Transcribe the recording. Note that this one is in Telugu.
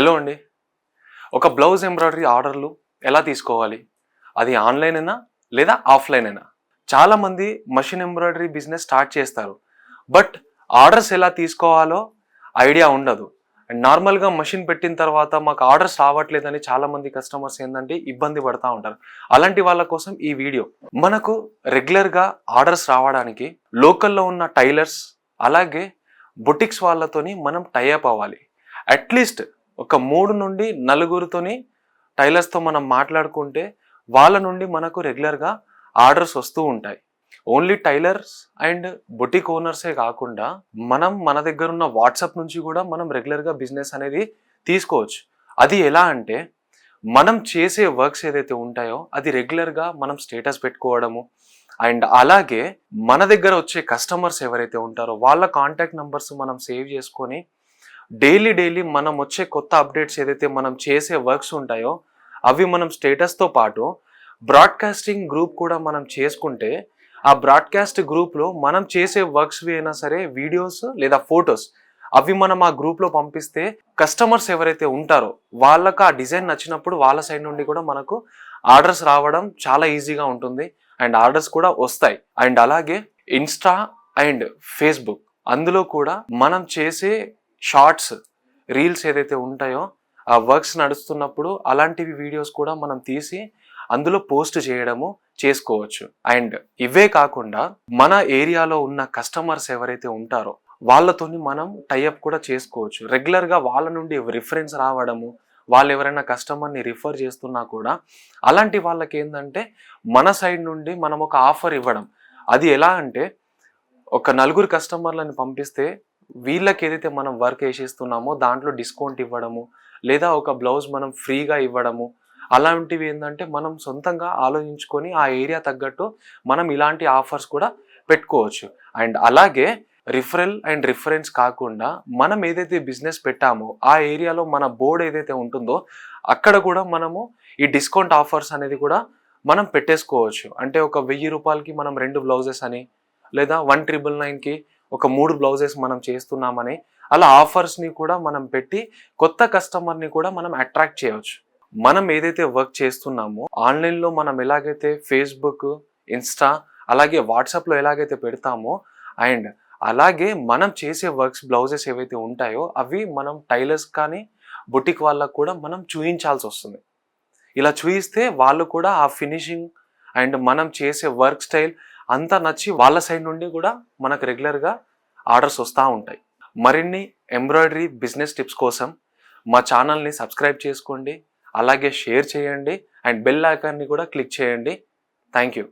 హలో అండి. ఒక బ్లౌజ్ ఎంబ్రాయిడరీ ఆర్డర్లు ఎలా తీసుకోవాలి? అది ఆన్లైన్ అయినా లేదా ఆఫ్లైన్ అయినా? చాలామంది మషిన్ ఎంబ్రాయిడరీ బిజినెస్ స్టార్ట్ చేస్తారు. బట్ ఆర్డర్స్ ఎలా తీసుకోవాలో ఐడియా ఉండదు. అండ్ నార్మల్గా మషిన్ పెట్టిన తర్వాత మాకు ఆర్డర్స్ రావట్లేదని చాలామంది కస్టమర్స్ ఏంటంటే ఇబ్బంది పడతా ఉంటారు. అలాంటి వాళ్ళ కోసం ఈ వీడియో. మనకు రెగ్యులర్గా ఆర్డర్స్ రావడానికి లోకల్లో ఉన్న టైలర్స్ అలాగే బొటిక్స్ వాళ్ళతోని మనం టైఅప్ అవ్వాలి. అట్లీస్ట్ ఒక మూడు నుండి నలుగురితోని టైలర్స్తో మనం మాట్లాడుకుంటే వాళ్ళ నుండి మనకు రెగ్యులర్గా ఆర్డర్స్ వస్తూ ఉంటాయి. ఓన్లీ టైలర్స్ అండ్ బొటిక్ ఓనర్సే కాకుండా మనం మన దగ్గర ఉన్న వాట్సాప్ నుంచి కూడా మనం రెగ్యులర్గా బిజినెస్ అనేది తీసుకోవచ్చు. అది ఎలా అంటే మనం చేసే వర్క్స్ ఏదైతే ఉంటాయో అది రెగ్యులర్గా మనం స్టేటస్ పెట్టుకోవడము అండ్ అలాగే మన దగ్గర వచ్చే కస్టమర్స్ ఎవరైతే ఉంటారో వాళ్ళ కాంటాక్ట్ నెంబర్స్ మనం సేవ్ చేసుకొని డైలీ డైలీ మనం వచ్చే కొత్త అప్డేట్స్ ఏదైతే మనం చేసే వర్క్స్ ఉంటాయో అవి మనం స్టేటస్తో పాటు బ్రాడ్కాస్టింగ్ గ్రూప్ కూడా మనం చేసుకుంటే ఆ బ్రాడ్కాస్ట్ గ్రూప్లో మనం చేసే వర్క్స్ అయినా సరే వీడియోస్ లేదా ఫొటోస్ అవి మనం ఆ గ్రూప్లో పంపిస్తే కస్టమర్స్ ఎవరైతే ఉంటారో వాళ్ళకు ఆ డిజైన్ నచ్చినప్పుడు వాళ్ళ సైడ్ నుండి కూడా మనకు ఆర్డర్స్ రావడం చాలా ఈజీగా ఉంటుంది. అండ్ ఆర్డర్స్ కూడా వస్తాయి. అండ్ అలాగే ఇన్స్టా అండ్ ఫేస్బుక్ అందులో కూడా మనం చేసే షార్ట్స్ రీల్స్ ఏదైతే ఉంటాయో ఆ వర్క్స్ నడుస్తున్నప్పుడు అలాంటివి వీడియోస్ కూడా మనం తీసి అందులో పోస్ట్ చేయడము చేసుకోవచ్చు. అండ్ ఇవే కాకుండా మన ఏరియాలో ఉన్న కస్టమర్స్ ఎవరైతే ఉంటారో వాళ్ళతోని మనం టైఅప్ కూడా చేసుకోవచ్చు. రెగ్యులర్గా వాళ్ళ నుండి రిఫరెన్స్ రావడము వాళ్ళు ఎవరైనా కస్టమర్ని రిఫర్ చేస్తున్నా కూడా అలాంటి వాళ్ళకి ఏంటంటే మన సైడ్ నుండి మనం ఒక ఆఫర్ ఇవ్వడం. అది ఎలా అంటే ఒక నలుగురు కస్టమర్లను పంపిస్తే వీళ్ళకి ఏదైతే మనం వర్క్ వేసేస్తున్నామో దాంట్లో డిస్కౌంట్ ఇవ్వడము లేదా ఒక బ్లౌజ్ మనం ఫ్రీగా ఇవ్వడము అలాంటివి ఏంటంటే మనం సొంతంగా ఆలోచించుకొని ఆ ఏరియా తగ్గట్టు మనం ఇలాంటి ఆఫర్స్ కూడా పెట్టుకోవచ్చు. అండ్ అలాగే రిఫరల్ అండ్ రిఫరెన్స్ కాకుండా మనం ఏదైతే బిజినెస్ పెట్టామో ఆ ఏరియాలో మన బోర్డ్ ఏదైతే ఉంటుందో అక్కడ కూడా మనము ఈ డిస్కౌంట్ ఆఫర్స్ అనేది కూడా మనం పెట్టేసుకోవచ్చు. అంటే ఒక వెయ్యి రూపాయలకి మనం రెండు బ్లౌజెస్ అని లేదా వన్ ట్రిపుల్ నైన్కి ఒక మూడు బ్లౌజెస్ మనం చేస్తున్నామని అలా ఆఫర్స్ని కూడా మనం పెట్టి కొత్త కస్టమర్ని కూడా మనం అట్రాక్ట్ చేయవచ్చు. మనం ఏదైతే వర్క్ చేస్తున్నామో ఆన్లైన్లో మనం ఎలాగైతే ఫేస్బుక్ ఇన్స్టా అలాగే వాట్సాప్లో ఎలాగైతే పెడతామో అండ్ అలాగే మనం చేసే వర్క్స్ బ్లౌజెస్ ఏవైతే ఉంటాయో అవి మనం టైలర్స్ కానీ బుటిక్ వాళ్ళకు కూడా మనం చూయించాల్సి వస్తుంది. ఇలా చూయిస్తే వాళ్ళు కూడా ఆ ఫినిషింగ్ అండ్ మనం చేసే వర్క్ స్టైల్ అంతా నచ్చి వాళ్ళ సైడ్ నుండి కూడా మనకు రెగ్యులర్గా ఆర్డర్స్ వస్తూ ఉంటాయి. మరిన్ని ఎంబ్రాయిడరీ బిజినెస్ టిప్స్ కోసం మా ఛానల్ని సబ్స్క్రైబ్ చేసుకోండి. అలాగే షేర్ చేయండి. అండ్ బెల్ ఐకాన్ని కూడా క్లిక్ చేయండి. Thank you